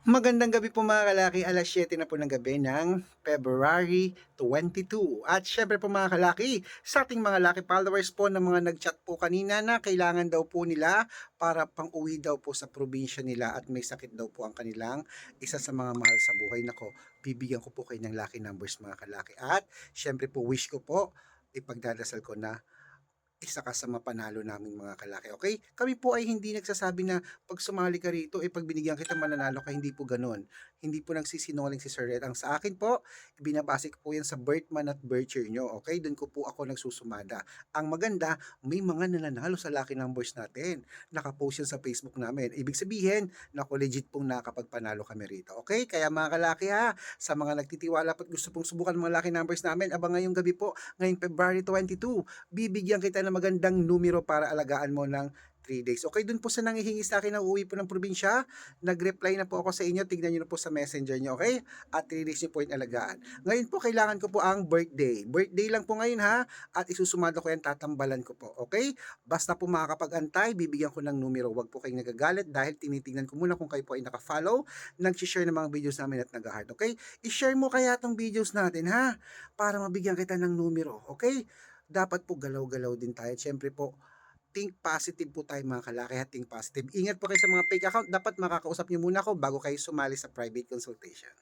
Magandang gabi po mga kalaki, alas 7 na po ng gabi ng February 22. At syempre po mga kalaki, sa ating mga lucky followers po na mga nag-chat po kanina na kailangan daw po nila para pang uwi daw po sa probinsya nila at may sakit daw po ang kanilang isa sa mga mahal sa buhay. Nako, bibigyan ko po kayo ng lucky numbers mga kalaki. At syempre po wish ko po, ipagdadasal ko na isa ka sa mapanalo naming mga kalaki, okay? Kami po ay hindi nagsasabi na pag sumali ka rito, eh pag binigyan kita mananalo ka, hindi po ganun. Hindi po nagsisinungaling si Sir Red. Ang sa akin po, binabase ko po yan sa birth month at birth nyo, okay? Doon ko po ako nagsusumada. Ang maganda, may mga nananalo sa lucky numbers natin. Nakapost yan sa Facebook namin. Ibig sabihin, naku legit pong nakapagpanalo kami rito, okay? Kaya mga kalaki ha, sa mga nagtitiwala at gusto pong subukan mga lucky numbers namin, abang ngayong gabi po, ngayong February 22, bibigyan kita ng magandang numero para alagaan mo ng 3 days. Okay, dun po sa nangihingi sa akin ng uwi po ng probinsya, nag-reply na po ako sa inyo, tignan nyo na po sa messenger nyo, okay? At 3 days nyo po yung alagaan. Ngayon po, kailangan ko po ang birthday. Birthday lang po ngayon ha, at isusumado ko yan, tatambalan ko po, okay? Basta po makakapag-antay, bibigyan ko ng numero. Huwag po kayong nagagalit dahil tinitingnan ko muna kung kayo po ay nakafollow, nag-share ng mga videos namin at nag-heart, okay? I-share mo kaya tong videos natin ha, para mabigyan kita ng numero, okay? Dapat po galaw-galaw din tayo. Siyempre po, think positive po tayo mga kalaki at think positive. Ingat po kayo sa mga fake account. Dapat makakausap niyo muna ako bago kayo sumali sa private consultation.